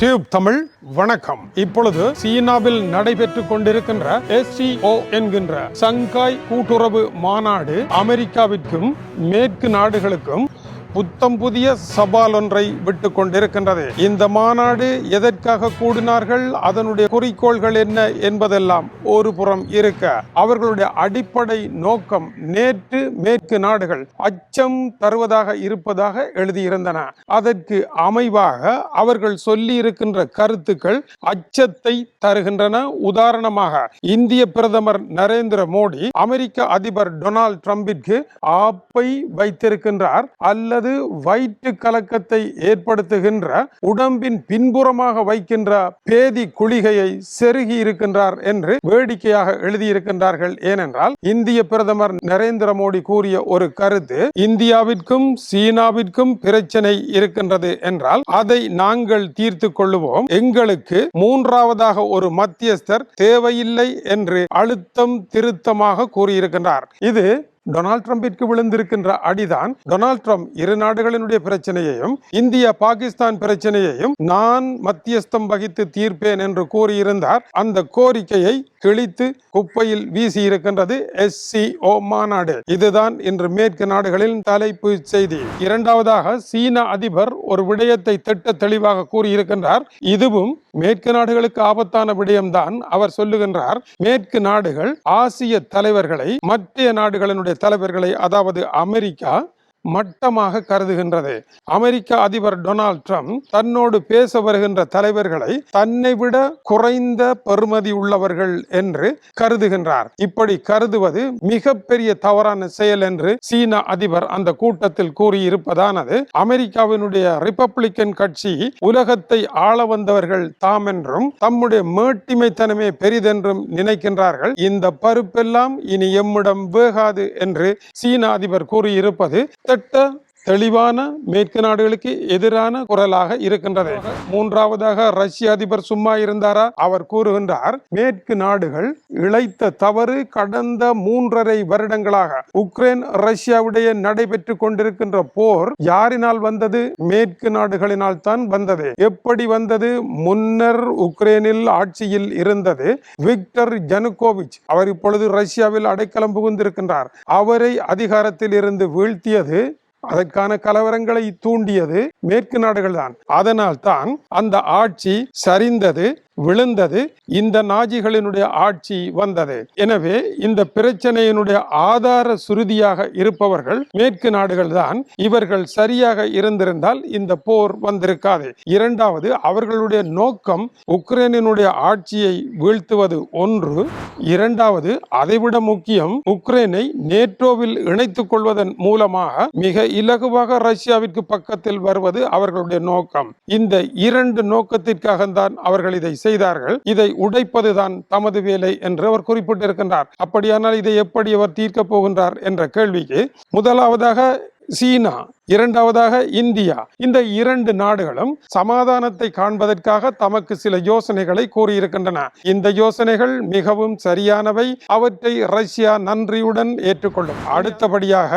Tube Tamil வணக்கம். இப்பொழுது சீனாவில் நடைபெற்றுக் கொண்டிருக்கின்ற எஸ்சிஓ என்கின்ற சங்காய் கூட்டுறவு மாநாடு அமெரிக்காவிற்கும் மேற்கு நாடுகளுக்கும் புத்தம் புதிய சவால் ஒன்றை விட்டு கொண்டிருக்கின்றது. இந்த மாநாடு எதற்காக கூடினார்கள்? அதனுடைய குறிக்கோள்கள் என்ன என்பதெல்லாம் ஒரு புறம் இருக்க. அவர்களுடைய அடிப்படை நோக்கம் நேற்று மேற்கு நாடுகள் அச்சம் தருவதாக இருப்பதாக எழுதியிருந்தன. அதற்கு அமைவாக அவர்கள் சொல்லி இருக்கின்ற கருத்துக்கள் அச்சத்தை தருகின்றன. உதாரணமாக இந்திய பிரதமர் நரேந்திர மோடி அமெரிக்க அதிபர் டொனால்ட் ட்ரம்பிற்கு ஆப்பை வைத்திருக்கின்றார் அல்லது வயிற்று கலக்கத்தை ஏற்படுத்துகின்ற உடம்பின் பின்புறமாக வைக்கின்ற பேதி குளிகையை செருகி இருக்கின்றார் என்று வேடிக்கையாக எழுதியிருக்கின்றார்கள். ஏனென்றால் இந்திய பிரதமர் நரேந்திர மோடி கூறிய ஒரு கருத்து இந்தியாவிற்கும் சீனாவிற்கும் பிரச்சனை இருக்கின்றது என்றால் அதை நாங்கள் தீர்த்து கொள்ளுவோம். எங்களுக்கு மூன்றாவதாக ஒரு மத்தியஸ்தர் தேவையில்லை என்று அழுத்தம் திருத்தமாக கூறியிருக்கின்றார். இது டொனால்ட் ட்ரம்பிற்கு விழுந்திருக்கின்ற அடிதான் டொனால்ட் ட்ரம்ப் இரு நாடுகளினுடைய பிரச்சனையையும் இந்தியா பாகிஸ்தான் பிரச்சனையையும் நான் மத்தியஸ்தம் வகித்து தீர்ப்பேன் என்று கூறியிருந்தார். அந்த கோரிக்கையை கிழித்து குப்பையில் வீசி இருக்கின்றது எஸ் சி ஓ மாநாடு. இதுதான் இன்று மேற்கு நாடுகளின் தலைப்பு செய்தி. இரண்டாவதாக சீன அதிபர் ஒரு விடயத்தை திட்ட தெளிவாக கூறியிருக்கின்றார். இதுவும் மேற்கு நாடுகளுக்கு ஆபத்தான விடயம்தான் அவர் சொல்லுகின்றார். மேற்கு நாடுகள் ஆசிய தலைவர்களை மற்ற நாடுகளினுடைய தலைவர்களை அதாவது அமெரிக்கா மட்டமாக கருதுகின்றது. அமெரிக்க அதிபர் டொனால்ட் ட்ரம்ப் தன்னோடு பேச வருகின்ற தலைவர்களை தன்னை விட குறைந்த பெறுமதி உள்ளவர்கள் என்று கருதுகின்றார். இப்படி கருதுவது மிகப்பெரிய தவறான செயல் என்று சீன அதிபர் அந்த கூட்டத்தில் கூறியிருப்பதானது அமெரிக்காவினுடைய ரிப்பப்ளிக்கன் கட்சி உலகத்தை ஆள வந்தவர்கள் தாம் என்றும் தம்முடைய மேட்டிமைத்தனமே பெரிதென்றும் நினைக்கின்றார்கள். இந்த பருப்பெல்லாம் இனி எம்மிடம் வேகாது என்று சீன அதிபர் கூறியிருப்பது திட்ட தெளிவான மேற்கு நாடுகளுக்கு எதிரான குரலாக இருக்கின்றது. மூன்றாவதாக ரஷ்ய அதிபர் சும்மா இருந்தாரா? அவர் கூறுகின்றார் மேற்கு நாடுகள் இழைத்த தவறு கடந்த மூன்றரை வருடங்களாக உக்ரைன் ரஷ்யாவுடைய நடைபெற்று கொண்டிருக்கின்ற போர் யாரினால் வந்தது? மேற்கு நாடுகளினால் தான் வந்தது. எப்படி வந்தது? முன்னர் உக்ரைனில் ஆட்சியில் இருந்தது விக்டர் ஜனுகோவிச் அவர் இப்பொழுது ரஷ்யாவில் அடைக்கலம் புகுந்திருக்கின்றார். அவரை அதிகாரத்தில் இருந்து வீழ்த்தியது அதற்கான கலவரங்களை தூண்டியது மேற்கு நாடுகள் தான் அதனால் தான் அந்த ஆட்சி சரிந்தது. விழுந்தது. இந்த நாஜிகளினுடைய ஆட்சி வந்தது. எனவே இந்த பிரச்சனையினுடைய ஆதார சுருதியாக இருப்பவர்கள் மேற்கு நாடுகள் தான். இவர்கள் சரியாக இருந்திருந்தால் இந்த போர் வந்திருக்காது. இரண்டாவது அவர்களுடைய நோக்கம் உக்ரைனினுடைய ஆட்சியை வீழ்த்துவது ஒன்று. இரண்டாவது அதைவிட முக்கியம் உக்ரைனை நேட்டோவில் இணைத்துக் கொள்வதன் மூலமாக மிக இலகுவாக ரஷ்யாவிற்கு பக்கத்தில் வருவது அவர்களுடைய நோக்கம். இந்த இரண்டு நோக்கத்திற்காக தான் அவர்கள் இதை செய்தார்கள். இதை உடைப்பதுதான் தமது வேலை என்று அவர் குறிப்பிட்டிருக்கின்றார். அப்படியானால் இதை எப்படி அவர் தீர்க்கப் போகின்றார் என்ற கேள்விக்கு முதலாவதாக சீனா. இரண்டாவதாக இந்தியா. இந்த இரண்டு நாடுகளும் சமாதானத்தை காண்பதற்காக தமக்கு சில யோசனைகளை கூறியிருக்கின்றன. இந்த யோசனைகள் மிகவும் சரியானவை. அவற்றை ரஷ்யா நன்றியுடன் ஏற்றுக்கொள்ளும். அடுத்தபடியாக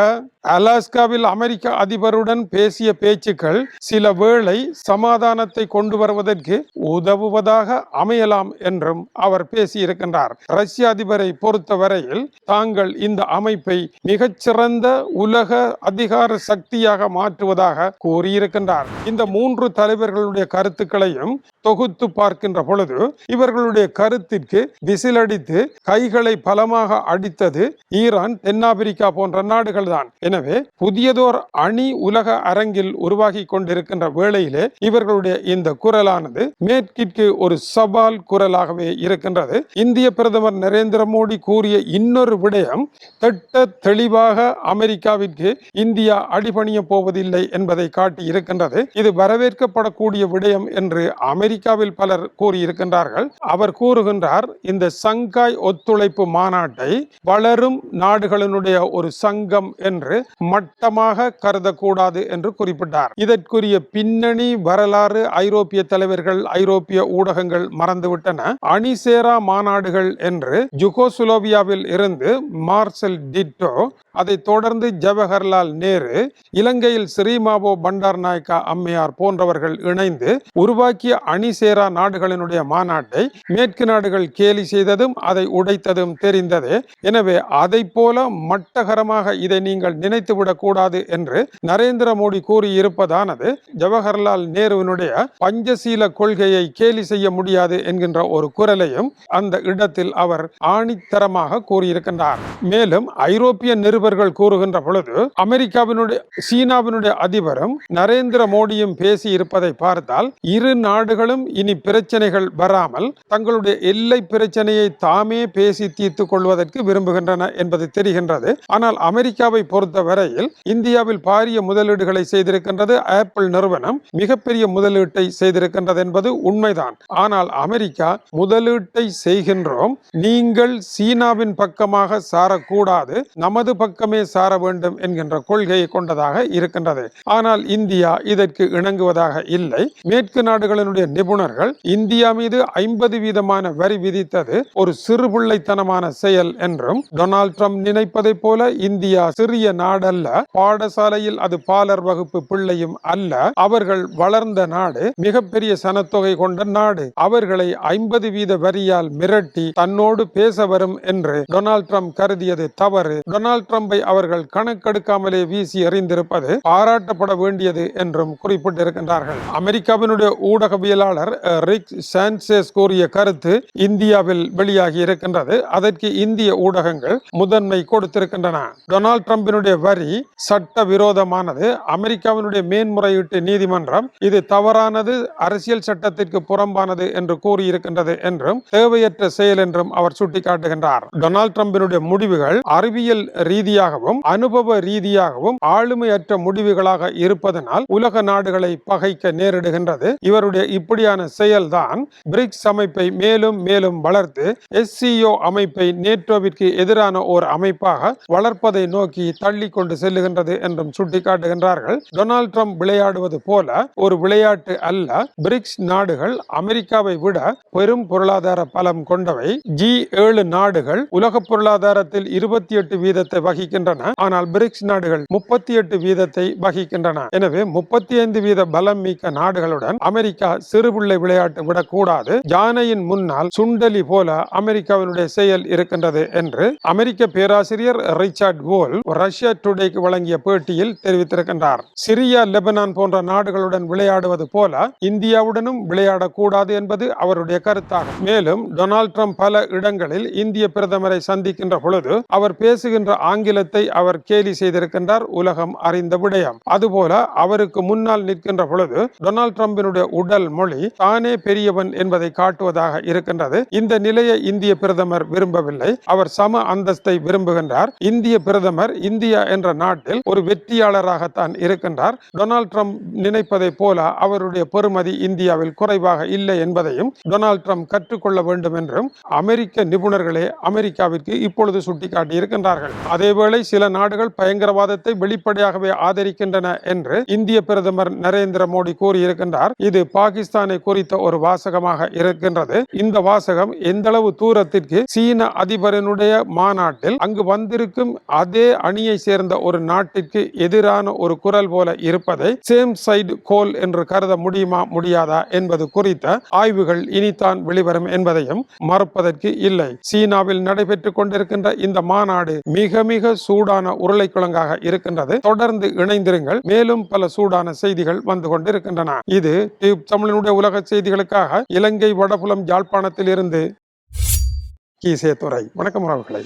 அலாஸ்காவில் அமெரிக்க அதிபருடன் பேசிய பேச்சுக்கள் சில வேளை சமாதானத்தை கொண்டு வருவதற்கு உதவுவதாக அமையலாம் என்றும் அவர் பேசியிருக்கின்றார். ரஷ்ய அதிபரை பொறுத்தவரையில் தாங்கள் இந்த அமைப்பை மிகச்சிறந்த உலக அதிகார சக்தியாக மாற்றுவதாக கூறியிருக்கின்றார். இந்த மூன்று தலைவர்களுடைய கருத்துக்களையும் தொகுத்து பார்க்கின்ற பொழுது இவர்களுடைய கருத்திற்கு விசிலடித்து கைகளை பலமாக அடித்தது ஈரான் தென்னாப்பிரிக்கா போன்ற நாடுகள் தான் எனவே புதியதோர் அணி உலக அரங்கில் உருவாகி கொண்டிருக்கின்ற வேளையிலே இவர்களுடைய இந்த குரலானது மேற்கிற்கு ஒரு சவால் குரலாகவே இருக்கின்றது. இந்திய பிரதமர் நரேந்திர மோடி கூறிய இன்னொரு விடயம் திட்ட தெளிவாக அமெரிக்காவிற்கு இந்தியா அடிபணிய போவதில்லை என்பதை காட்டி இருக்கின்றது. இது வரவேற்கப்படக்கூடிய விடயம் என்று அமெரிக்காவில் பலர் கூறியிருக்கின்றார்கள். அவர் கூறுகின்றார் இந்த சங்காய் ஒத்துழைப்பு மாநாட்டை வளரும் நாடுகளினுடைய ஒரு சங்கம் என்று மட்டமாக கருதக்கூடாது என்று குறிப்பிட்டார். இதற்குரிய பின்னணி வரலாறு ஐரோப்பிய தலைவர்கள் ஐரோப்பிய ஊடகங்கள் மறந்துவிட்டன. அணிசேரா மாநாடுகள் என்று ஜுகோசுலோவியாவில் இருந்து மார்சல் டிட்டோ அதை தொடர்ந்து ஜவஹர்லால் நேரு இலங்கை இலங்கையில் ஸ்ரீமாவோ பண்டார் நாயக்கா அம்மையார் போன்றவர்கள் இணைந்து உருவாக்கிய அணிசேரா நாடுகளினுடைய மாநாட்டை மேற்கு நாடுகள் கேலி செய்ததும் அதை உடைத்ததும் தெரிந்ததே. எனவே அதை போல மட்டகரமாக இதை நீங்கள் நினைத்துவிடக் கூடாது என்று நரேந்திர மோடி கூறியிருப்பதானது ஜவஹர்லால் நேருவினுடைய பஞ்சசீல கொள்கையை கேலி செய்ய முடியாது என்கின்ற ஒரு குரலையும் அந்த இடத்தில் அவர் ஆணித்தரமாக கூறியிருக்கின்றார். மேலும் ஐரோப்பிய நிருபர்கள் கூறுகின்ற பொழுது அமெரிக்காவினுடைய சீன சீனாவினுடைய அதிபரும் நரேந்திர மோடியும் பேசி இருப்பதை பார்த்தால் இரு நாடுகளும் இனி பிரச்சனைகள் வராமல் தங்களுடைய எல்லை பிரச்சனையை தாமே பேசி தீர்த்துக் கொள்வதற்கு விரும்புகின்றன என்பது தெரிகின்றது. ஆனால் அமெரிக்காவை பொறுத்த வரையில் இந்தியாவில் பாரிய முதலீடுகளை செய்திருக்கின்றது. ஆப்பிள் நிறுவனம் மிகப்பெரிய முதலீட்டை செய்திருக்கின்றது என்பது உண்மைதான். ஆனால் அமெரிக்கா முதலீட்டை செய்கின்றோம். நீங்கள் சீனாவின் பக்கமாக சாரக்கூடாது. நமது பக்கமே சார வேண்டும் என்கின்ற கொள்கையை கொண்டதாக இருக்கின்றது. ஆனால் இந்தியா இதற்கு இணங்குவதாக இல்லை. மேற்கு நாடுகளினுடைய நிபுணர்கள் இந்தியா மீது ஐம்பது வீதமான வரி விதித்தது ஒரு சிறுபிள்ளைத்தனமான செயல் என்றும் டொனால்ட் ட்ரம்ப் நினைப்பதை போல இந்தியா சிறிய நாடல்ல பாடசாலையில் அது பாலர் வகுப்பு பிள்ளையும் அல்ல. அவர்கள் வளர்ந்த நாடு மிகப்பெரிய சனத்தொகை கொண்ட நாடு. அவர்களை ஐம்பது வீத வரியால் மிரட்டி தன்னோடு பேச வரும் என்று டொனால்ட் ட்ரம்ப் கருதியது தவறு. டொனால்ட் ட்ரம்பை அவர்கள் கணக்கெடுக்காமலே வீசி எறிந்திருப்பது பாராட்டப்பட வேண்டியது என்றும் குறிப்பிட்டிருக்கின்றார்கள். அமெரிக்காவினுடைய ஊடகவியலாளர் ரிக் சான்சேஸ் கூறிய கருத்து இந்தியாவில் வெளியாகி இருக்கின்றது. அதற்கு இந்திய ஊடகங்கள் முதன்மை கொடுத்திருக்கின்றன. டொனால்ட் டிரம்பினுடைய வரி சட்ட விரோதமானது அமெரிக்காவினுடைய மேன்முறையீட்டு நீதிமன்றம் இது தவறானது அரசியல் சட்டத்திற்கு புறம்பானது என்று கூறியிருக்கின்றது என்றும் தேவையற்ற செயல் என்றும் அவர் சுட்டிக்காட்டுகின்றார். டொனால்ட் ட்ரம்பினுடைய முடிவுகள் அறிவியல் ரீதியாகவும் அனுபவ ரீதியாகவும் ஆளுமையற்ற முடிவுகளாக இருப்பதனால் உலக நாடுகளை பகைக்க நேரிடுகின்றது. இவருடைய இப்படியான செயல்தான் பிரிக்ஸ் அமைப்பை மேலும் மேலும் வளர்த்து எஸ்சிஓ அமைப்பை நேட்டோவிற்கு எதிரான ஓர் அமைப்பாக வளர்ப்பதை நோக்கி தள்ளி கொண்டு செல்லுகின்றது என்றும் சுட்டிக்காட்டுகின்றார்கள். டொனால்ட் ட்ரம்ப் விளையாடுவது போல ஒரு விளையாட்டு அல்ல. பிரிக்ஸ் நாடுகள் அமெரிக்காவை விட பெரும் பொருளாதார பலம் கொண்டவை. ஜி ஏழு நாடுகள் உலக பொருளாதாரத்தில் இருபத்தி எட்டு வீதத்தை வகிக்கின்றன. ஆனால் பிரிக்ஸ் நாடுகள் முப்பத்தி எட்டு வீத வீதத்தை வகிக்கின்றன. எனவே முப்பத்தி ஐந்து வீத பலம் மிக்க நாடுகளுடன் அமெரிக்கா சிறுபிள்ளை விளையாட்டு விடக்கூடாது. யானையின் முன்னால் சுண்டலி போல அமெரிக்காவினுடைய செயல் இருக்கின்றது என்று அமெரிக்க பேராசிரியர் ரிச்சர்ட் வோல் ரஷ்யா டுடேக்கு வழங்கிய பேட்டியில் தெரிவித்திருக்கின்றார். சிரியா லெபனான் போன்ற நாடுகளுடன் விளையாடுவது போல இந்தியாவுடனும் விளையாடக்கூடாது என்பது அவருடைய கருத்தாகும் மேலும் டொனால்ட் ட்ரம்ப் பல இடங்களில் இந்திய பிரதமரை சந்திக்கின்ற பொழுது அவர் பேசுகின்ற ஆங்கிலத்தை அவர் கேலி செய்திருக்கின்றார். உலகம் அறிந்த விடயம். அதுபோல அவருக்கு முன்னால் நிற்கின்ற பொழுது டொனால்ட் டிரம்பினுடைய உடல் மொழி தானே பெரியவன் என்பதை காட்டுவதாக இருக்கின்றது. இந்த நிலையை இந்திய பிரதமர் விரும்பவில்லை. அவர் சம அந்தஸ்தை விரும்புகின்றார். இந்திய பிரதமர் இந்தியா என்ற நாட்டில் ஒரு வெற்றியாளராகத்தான் இருக்கின்றார். டொனால்ட் ட்ரம்ப் நினைப்பதைப் போல அவருடைய பெறுமதி இந்தியாவில் குறைவாக இல்லை என்பதையும் டொனால்ட் ட்ரம்ப் கற்றுக்கொள்ள வேண்டும் என்றும் அமெரிக்க நிபுணர்களே அமெரிக்காவிற்கு இப்பொழுது சுட்டிக்காட்டி இருக்கின்றார்கள் அதேவேளை சில நாடுகள் பயங்கரவாதத்தை வெளிப்படையாகவே ஆதரிக்கின்றன என்று இந்திய பிரதமர் நரேந்திர மோடி கூறியிருக்கின்றார். இது பாகிஸ்தானை குறித்த ஒரு வாசகமாக இருக்கின்றது. இந்த வாசகம் எந்த அளவு தூரத்திற்கு சீன அதிபரனுடைய மாநாட்டில் அங்கு வந்திருக்கும் அதே அணியை சேர்ந்த ஒரு நாட்டிற்கு எதிரான ஒரு குரல் போல இருப்பதை சேம் சைடு கோல் என்று கருத முடியுமா முடியாதா என்பது குறித்த ஆய்வுகள் இனித்தான் வெளிவரும் என்பதையும் மறுப்பதற்கு இல்லை. சீனாவில் நடைபெற்றுக் கொண்டிருக்கின்ற இந்த மாநாடு மிக மிக சூடான உருளைக்கிழங்காக இருக்கின்றது. தொடர்ந்து இணைந்திருங்கள். மேலும் பல சூடான செய்திகள் வந்து கொண்டிருக்கின்றன. இது டியூப் தமிழனுடைய உலக செய்திகளுக்காக இலங்கை வடபுலம் யாழ்ப்பாணத்தில் இருந்து கீசே துறை வணக்கம் உறவுகளை.